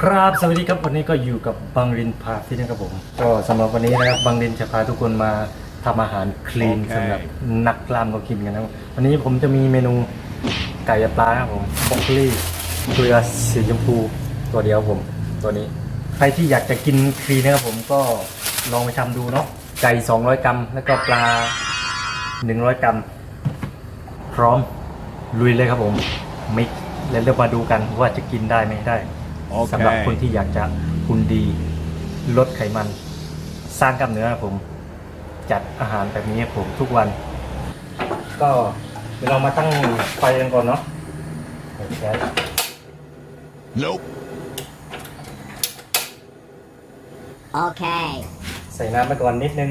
ครับสวัสดีครับวันนี้ก็อยู่กับบังรินพาฟิตนะครับผม ก็สำหรับวันนี้นะครับบังรินจะพาทุกคนมาทำอาหารคลีนโอเคสำหรับนักกล้ามก็กินกันนะครับวันนี้ผมจะมีเมนูไก่กับปลาครับผมบรอกโคลีเกลือสีชมพูตัวเดียวผม ตัวนี้ ใครที่อยากจะกินคลีนนะครับผมก็ลองไปทำดูเนาะไก่ 200 กรัม แล้วก็ปลา 100 กรัม พร้อมลุยเลยครับผมมิกซ์แล้วเรามาดูกันว่าจะกินได้ไม่ได้ โอเค สำหรับคนที่อยากจะหุ่นดีลดไขมัน สร้างกล้ามเนื้อครับผม จัดอาหารแบบนี้ให้ผมทุกวัน ก็เดี๋ยวเรามาตั้งไฟกันก่อนเนาะโอเค Nope. Okay. ใส่น้ำไปก่อนนิดนึง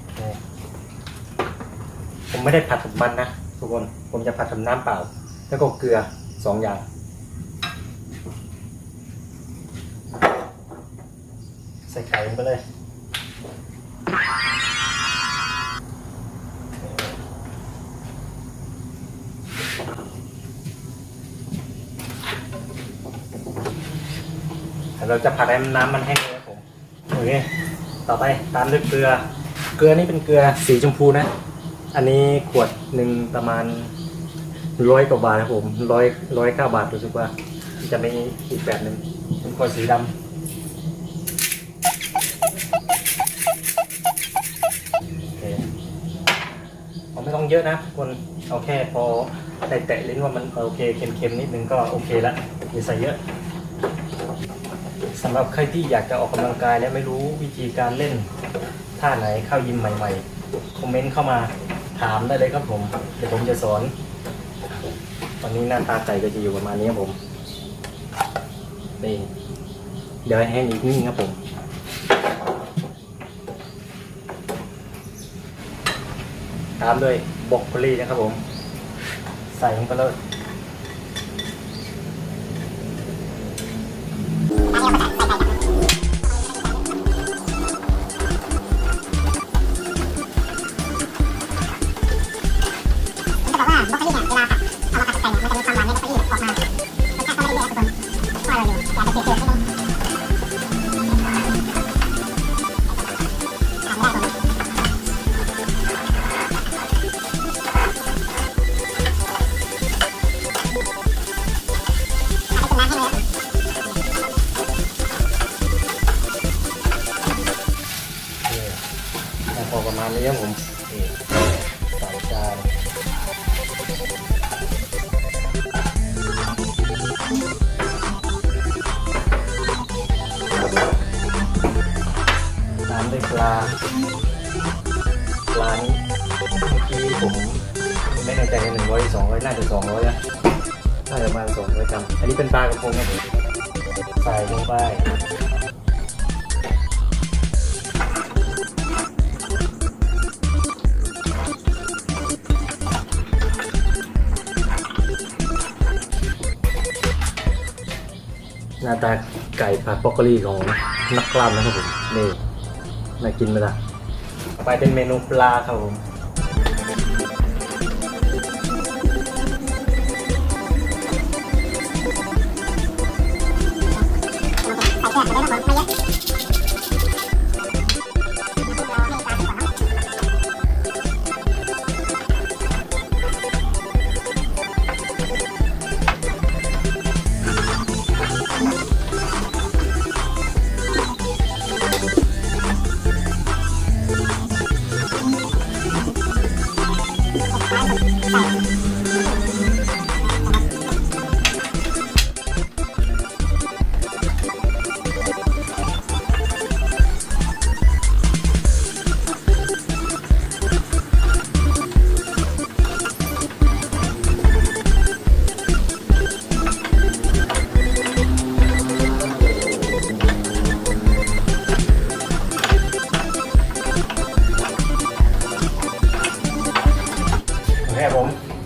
โอเคผมไม่ได้ผัดกับมันนะทุกคน ผมจะผัดกับน้ำเปล่า แล้วก็เกลือสองอย่าง ใส่ไข่ลงไปเลยเราจะผัดให้น้ำมันแห้งเลยครับผมโอเคต่อไปตามด้วยเกลือ เกลือนี่เป็นเกลือสีชมพูนะ อันนี้ขวดหนึ่งประมาณร้อยกว่าบาทครับผมร้อยร้อยเก้าบาทรู้สึกว่า จะมีอีกแบบหนึ่งเป็นขวดสีดำโอเคเอาไม่ ต้องเยอะนะทุกคนเอาแค่พอได้แตะลิ้นว่ามันโอเคเค็มๆนิดนึงก็โอเคละอย่าใส่เยอะสำหรับใครที่อยากจะออกกำลังกายและไม่รู้วิธีการเล่นท่าไหนเข้ายิมใหม่ๆ คอมเมนต์เข้ามาถามได้เลยครับผม เดี๋ยวผมจะสอน ตอนนี้หน้าตาไก่ก็จะอยู่ประมาณนี้ครับผมนี่เดี๋ยวให้แห้งอีกนิดนึงครับผม ตามด้วยบรอกโคลีนะครับผม ใส่ลงไปเลย มาณนี้ครับผมนี่ใส่จานตามด้วยปลาปลานี้เมื่อกี้ผมไม่แน่ใจหนึ่งร้อยสองร้อยน่าจะสองร้อยนะน่าจะประมาณสองร้อยกรัมอันนี้เป็นปลากระพงครับผมใส่ลงไป หน้าตาไก่ผัดบรอกโคลีของนักกล้ามนะครับผมนี่น่ากินไหมล่ะต่อไปเป็นเมนูปลาครับผมใส่แค่ไม่ได้นะผมไม่เยอะ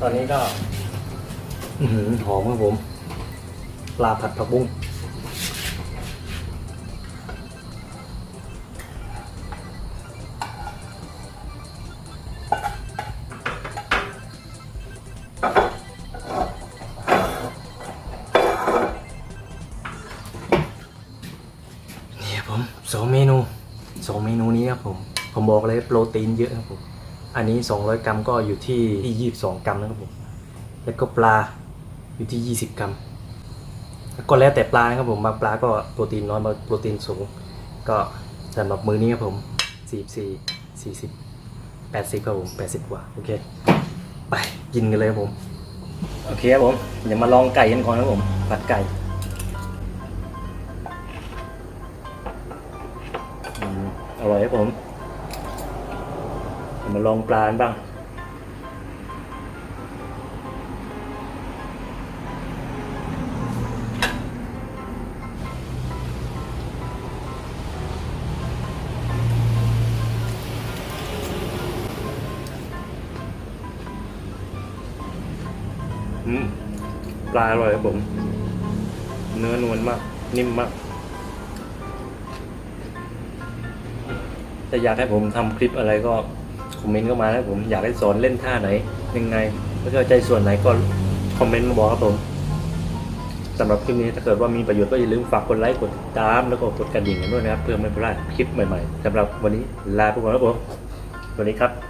อนนี้ก็หอมครับผมปลาผัดผักบุ้งนี่ครับผมสองเมนูสองเมนูนี้ครับผม ผมบอกเลยโปรตีนเยอะครับผม อันนี้ 200 กรัมก็อยู่ที่ที่22 กรัมนะครับผมแล้วก็ปลาอยู่ที่ 20 กรัมแล้วก็แล้วแต่ปลานะครับผมบางปลาก็โปรตีนน้อยบางโปรตีนสูง ก็สำหรับมือนี้ครับผม 44 40 80ครับผม 80 กว่า โอเค ไปกินกันเลยครับผม โอเคครับผม เดี๋ยวมาลองไก่กันก่อนครับผมผัดไก่อร่อยครับผม มาลองปลานบ้างอืมปลาอร่อยครับผม เนื้อนวลมาก นิ่มมากถ้าอยากให้ผมทำคลิปอะไรก็ คอมเมนต์เข้ามานะผมอยากให้สอนเล่นท่าไหน ยังไงไม่เข้าใจส่วนไหนก็คอมเมนต์มาบอกครับผมสำหรับคลิปนี้ถ้าเกิดว่ามีประโยชน์ก็อย่าลืมฝากกดไลค์กดติดตามแล้วก็กดกระดิ่งกันด้วยนะครับ เพื่อไม่พลาดคลิปใหม่ๆสำหรับวันนี้ลาไปก่อนครับผมสวัสดีครับ